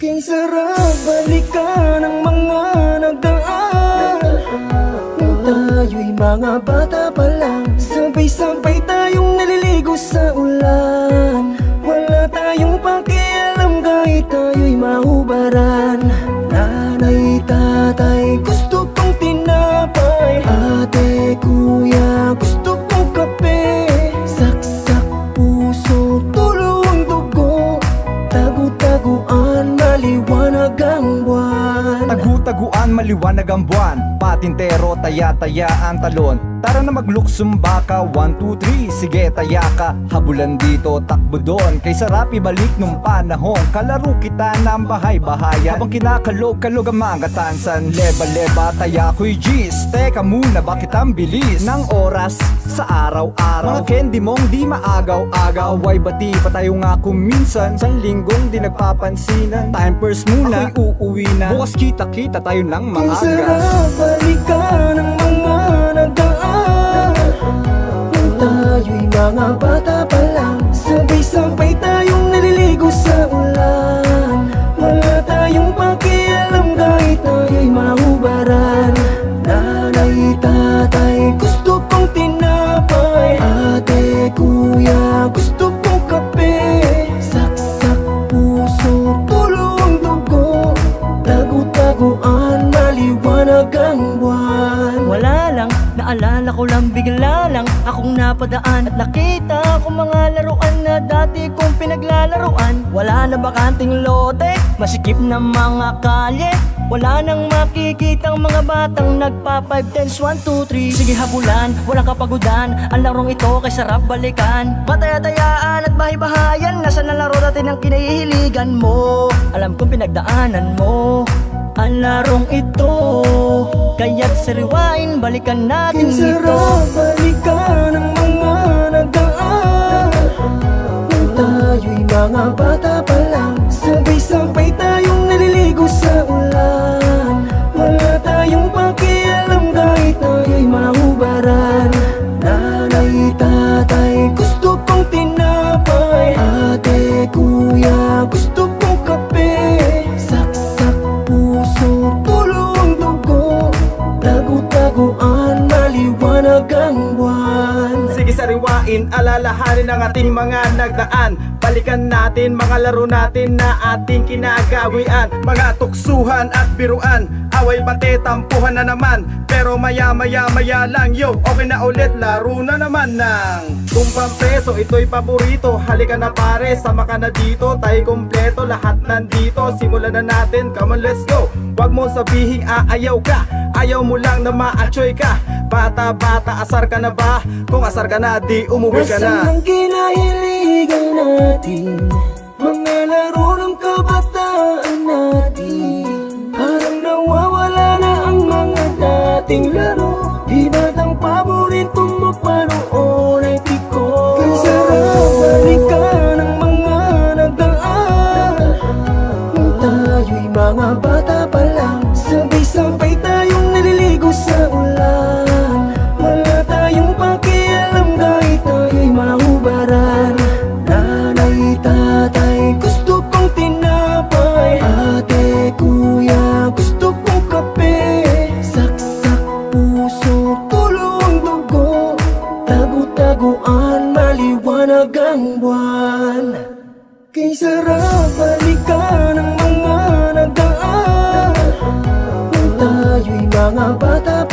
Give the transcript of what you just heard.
King sarap balikan ang mga nagdaan. Nung tayo'y mga bata pa lang Sabay-sabay tayong naliligo sa ulan. Wala tayong pakialam kahit tayo'y mahubaran buwan. Tagu-taguan, maliwanag ang buwan Patintero, taya-tayaan talon. Tara na magluksumba ka 1, 2, 3 Sige, taya ka Habulan dito, takbo doon. Kay sarap ibalik nung panahon. Kalaro kita ng bahay-bahayan. Habang kinakalog-kalog ang mga tansan Leba-leba, taya ko'y G's Teka muna, bakit ang bilis Ng oras sa araw-araw? Mga candy mong di maagaw-agaw Why bati pa tayo nga kung minsan? San linggong di nagpapansinan? Time first muna, ako'y uuwi na. Bukas kita-kita tayo ng maaga. sarap balikan ang mga nagdaan. Nung tayo'y mga bata pa lang Sabay-sabay tayong naliligo sa ulan naalala ko lang bigla lang Akong napadaan at nakita ko mga laruan na dati kong pinaglalaruan. Wala na bakanting lote, masikip na mga kalye. Wala nang makikitang mga batang nagpa 5, 10, 1, 2, 3 Sige habulan, walang kapagudan. Ang larong ito kay sarap balikan. Mataya-tayaan at bahay-bahayan Nasa na laro dati ng kinahihiligan mo? Alam kong pinagdaanan mo. Ang larong ito Kaya't sariwain, balikan natin King ito. balikan ang mga nagdaan. Nung tayo'y mga bata pa lang Sabay-sabay tayong naliligo sa ulan. Wala tayong pakialam kahit tayo'y mahubaran. Nanay, sariwain, alalahanin ang ating mga nagdaan. Balikan natin mga laro natin na ating kinagawian. Mga tuksuhan at biruan Away bate, tampuhan na naman. Pero maya maya maya lang yo Okay na ulit, laro na naman ng Tumpang peso, ito'y paborito Halika na pare, sama ka na dito Tayo kompleto, lahat nandito. Simulan na natin, come on let's go. Huwag mo sabihing aayaw ka. Ayaw mo lang na ma-achoy ka Bata-bata, asar ka na ba? Kung asar ka na, di umuwi ka Nasaan na ang kinahiligan natin? Mga laro ng kabataan maliwanag ang buwan. Kay sarap balikan ang mga nagdaan. Nung tayo'y mga bata